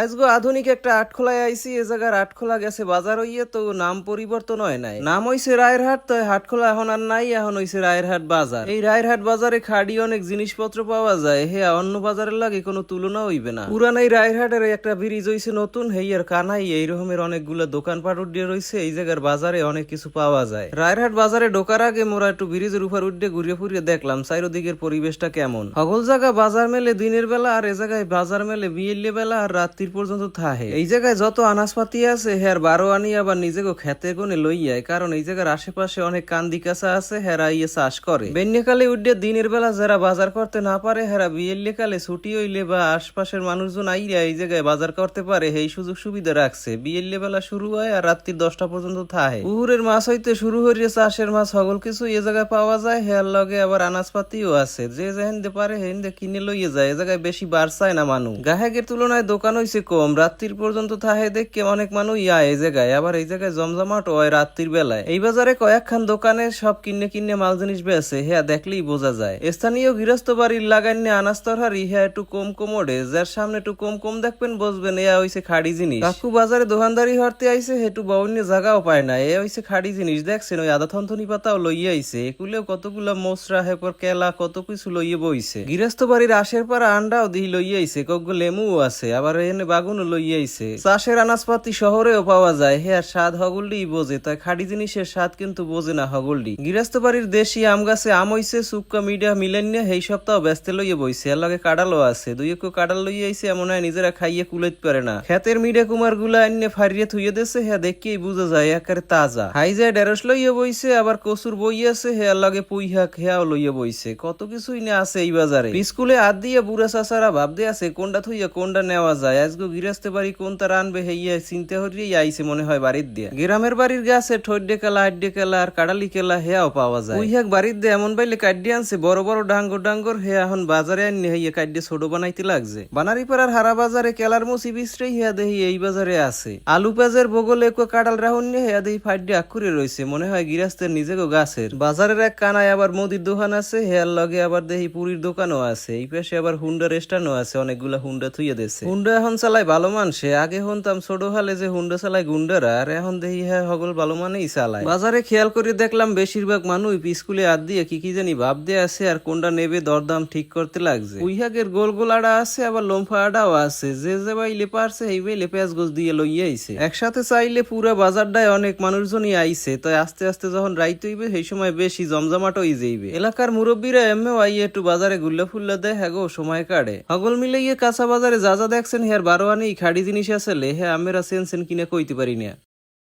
আজগো আধুনিক একটা আটখোলায় আইছি, এ জায়গার আটখোলা গেছে বাজার হইয়ে, তো নাম পরিবর্তন হয় নাই। নাম হইছে রায়েরহাট, তো হাটখোলা এখন আর নাই, এখন হইছে রায়েরহাট বাজার। এই রায়েরহাট বাজারে খাড়ি অনেক জিনিসপত্র পাওয়া যায়, হে অন্য বাজারের লাগে কোনো তুলনা হইবে না। পুরান এই রায়েরহাটের একটা ব্রিজ হইছে নতুন, হেই, আর কানাই, এই রকমের অনেকগুলো দোকানপাট উঠিয়ে রয়েছে এই জায়গার বাজারে অনেক কিছু পাওয়া যায়। রায়েরহাট বাজারে ঢোকার আগে মোরা একটু ব্রিজের উপর উঠে ঘুরিয়ে ফুরিয়ে দেখলাম, চারিদিকের পরিবেশটা কেমন। সকল জায়গা বাজার মেলে দিনের বেলা, আর এ জায়গায় বাজার মেলে বিয়েলে বেলা, আর রাত্রির পর্যন্ত থাহে এই জায়গায় যত আনাজপাতি আছে, হ্যার বারো আনি আবার নিজেকে খেতে কোনে লইয়ায় কারণ এই জায়গার আশেপাশে অনেক কান্দি কাঁচা আছে হেরা ইয়ে চাষ করে। বেন্যকালে উঠে দিনের বেলা যারা বাজার করতে না পারে হেরা বিয়েলে কালে ছুটি হইলে বা আশপাশের মানুষজন আইয়া এই জায়গায় বাজার করতে পারে এই সুযোগ সুবিধা রাখছে। বিয়েলে বেলা শুরু হয় আর রাত্রি দশটা পর্যন্ত থাহে পুকুরের মাছ হইতে শুরু হইলে চাষের মাছ সকল কিছু এ জায়গায় পাওয়া যায়, হেয়ার লগে আবার আনাজপাতিও আছে। যে যেহেন্দে পারে হেন্দে কিনে লইয়ে যায়, এ জায়গায় বেশি বার চায় না মানুষ। গাহেকের তুলনায় দোকান কম। রাত্রির পর্যন্ত থাহে দেখে অনেক মানুষ, ইয়া, এই জায়গায়। আবার এই জায়গায় জমজমাট হয় রাত্রির বেলায়। এই বাজারে কয়েকখান দোকানে সব কিনে কিনে মাল জিনিস বেছে হ্যাঁ দেখলেই বোঝা যায়। স্থানীয় গৃহস্থ বাড়ির লাগাইনে আনাজ তরহারি হ্যাঁ একটু কম কমোডে। যার সামনে একটু কম কম দেখবেন বসবেন এ হইছে খাড়ি জিনিস। কাকু বাজারে দোকানদারি হরতে আইছে, হেটু বাউন্য জায়গাও পায় না। এ হইছে খাড়ি জিনিস। দেখছেন, ওই আধা থন্তনি পাতাও লইয়ে আইছে। এগুলেও কতগুলা মশরা হেপর কেলা, কত কিছু লইয়ে বইছে। গৃহস্থ বাড়ির আশের পাড়া আন্ডাও দিহি লইয়ে আইছে কগু লেমুও আছে। আবার এনে বাগুনও লইয়ে আইছে চাষের আনাজপাতি শহরেও পাওয়া যায়। হে আর স্বাদ হগলডি বোঝে, তাই খাড়ি জিনিসের স্বাদ কিন্তু বোঝে না হগলডি। গৃহস্থ বাড়ির দেশি আম গাছে আম হইছে সুক্কা মিডিয়া মিলেন নিয়ে এই সপ্তাহ ব্যস্ত লইয়ে বইছে। এর লগে কাডালও আছে। দুই একটু কাডাল লইয়ে আইছে এমন হয় নিজেরা খাইয়ে কুলাইতে পারে না। ক্ষেতের মিডিয়া কুমারগুলা এনে ফারিয়ে থুইয়ে দেছে হ্যাঁ দেখিয়েই বুঝা যায়, একেবারে তাজা। হাই যায় ঢেঁড়স লইয়ে বইছে, আবার কচুর বই আছে হেয়ার লগে পুই শাক, হেয়াও লইয়ে বইছে। কত কিছুই না আছে এই বাজারে। স্কুলে হাত দিয়ে বুড়া চাচারা ভাবতে আছে কোনটা থুইয়া কোনটা নেওয়া যায়। আজকে গিরাস্তে বাড়ি কোনটা রানবে হেইয়া চিন্তা হরিয়ে আইছে মনে হয় বাড়ির দিয়া। গ্রামের বাড়ির গাছে ঠোড্ডে কেলা, আড্ডে কেলা আর কাডালি কেলা হেয়াও পাওয়া যায়। পুই শাক বাড়ির দিয়ে এমন বাইলে কাড্ডি আনছে, বড় বড় ডাঙ্গর ডাঙ্গর হে এখন বাজারে আনি হইয়া কাড্ডে ছোট বানাইতে লাগছে। বানারিপাড়ার হারা বাজারে কেলার মুসি বিস্ত্রেই হেয়া দেহি এই বাজারে আছে। আলু পেঁয়াজের বগলে একো কাডাল রাহুন নিয়ে হেয়া দেহি ফাইডে আক্ষুরে রয়েছে মনে হয় গিরাস্তের নিজেকে গাছের। বাজারের এক কানায় আবার মুদির দোকান আছে, হেয়ার লগে আবার দেহি পুরীর দোকানও আছে, এই পাশে আবার হুন্ডা রেস্টানও আছে, অনেকগুলা হুন্ডা থুইয়ে দেছে হুন্ডা এখন চালায় ভালো মানুষে আগে হনতাম ছোট হালে যে হুন্ডা চালায় গুন্ডারা, আর এখন দেখি হ্যাঁ হগল ভালো মানেই চালায়। বাজারে খেয়াল করে দেখলাম বেশিরভাগ মানুষ স্কুলে হাত দিয়ে কি কি জানি ভাব দিয়ে আছে, আর কোনটা নেবে দরদাম ঠিক করতে লাগছে। উইহাগের গোল গোল আড়া আছে, আবার লম্ফা আড়াও আছে। যে যে বাইলে পারছে এই বাইলে পেঁয়াজ গোছ দিয়ে লইয়ে আইছে। একসাথে চাইলে পুরা বাজারটায় অনেক মানুষজনই আইছে, তাই আস্তে আস্তে যখন রাইত হইবে, সেই সময় বেশি জমজমাট হয়ে যাইবে। এলাকার মুরব্বীরা এমনিও আইয়ে একটু বাজারে গুল্লা ফুল্লা দেয় হ্যাঁ গো, সময় কাটে। হগল মিলে গিয়ে কাঁচা বাজারে যা যা দেখছেন হ্যার বারো আনি খাড়ি জিনিস আছে লেহে আমের সেনসেন কিনে কইতে পারি না।